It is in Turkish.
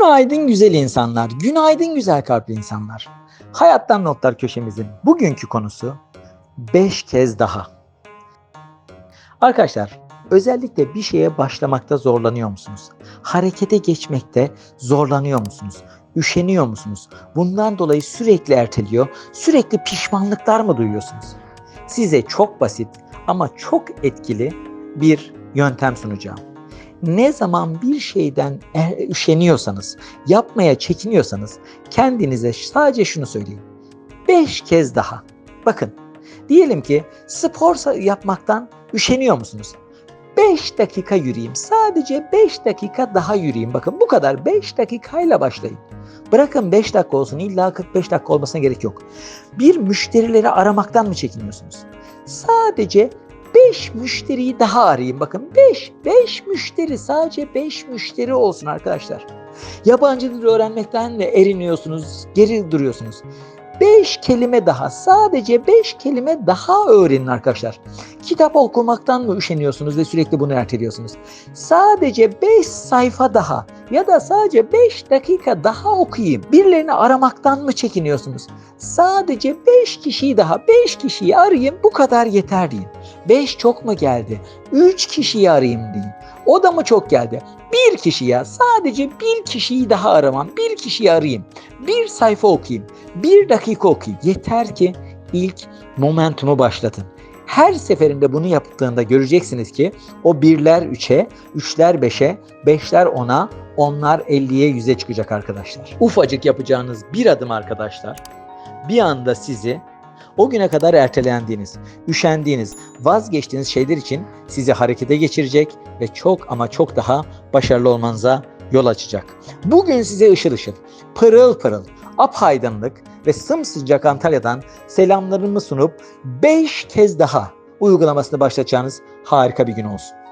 Günaydın güzel insanlar, günaydın güzel kalpli insanlar. Hayattan Notlar köşemizin bugünkü konusu 5 kez daha. Arkadaşlar, özellikle bir şeye başlamakta zorlanıyor musunuz? Harekete geçmekte zorlanıyor musunuz? Üşeniyor musunuz? Bundan dolayı sürekli erteliyor, sürekli pişmanlıklar mı duyuyorsunuz? Size çok basit ama çok etkili bir yöntem sunacağım ne zaman bir şeyden e- üşeniyorsanız, yapmaya çekiniyorsanız kendinize sadece şunu söyleyin. Beş kez daha. Bakın, diyelim ki spor yapmaktan üşeniyor musunuz? 5 dakika yürüyeyim. Sadece 5 dakika daha yürüyeyim. Bakın bu kadar 5 dakikayla başlayın. Bırakın 5 dakika olsun illa 45 dakika olmasına gerek yok. Bir müşterileri aramaktan mı çekiniyorsunuz? Sadece 5 müşteriyi daha arayayım. Bakın 5, 5 müşteri sadece 5 müşteri olsun arkadaşlar. Yabancı dil öğrenmekten de eriniyorsunuz, geri duruyorsunuz. 5 kelime daha, sadece 5 kelime daha öğrenin arkadaşlar. Kitap okumaktan mı üşeniyorsunuz ve sürekli bunu erteliyorsunuz? Sadece 5 sayfa daha ya da sadece 5 dakika daha okuyayım. Birilerini aramaktan mı çekiniyorsunuz? Sadece 5 kişiyi daha, 5 kişiyi arayayım bu kadar yeter deyin. 5 çok mu geldi? 3 kişiyi arayayım deyin. O da mı çok geldi? Bir kişiye sadece bir kişiyi daha aramam. Bir kişiyi arayayım. Bir sayfa okuyayım. Bir dakika okuyayım. Yeter ki ilk momentumu başlatın. Her seferinde bunu yaptığında göreceksiniz ki o birler üçe, üçler beşe, beşler ona, onlar 50'ye 100'e çıkacak arkadaşlar. Ufacık yapacağınız bir adım arkadaşlar bir anda sizi o güne kadar ertelendiğiniz, üşendiğiniz, vazgeçtiğiniz şeyler için sizi harekete geçirecek ve çok ama çok daha başarılı olmanıza yol açacak. Bugün size ışıl ışıl, pırıl pırıl, apaydınlık ve sımsıcak Antalya'dan selamlarımı sunup 5 kez daha uygulamasını başlatacağınız harika bir gün olsun.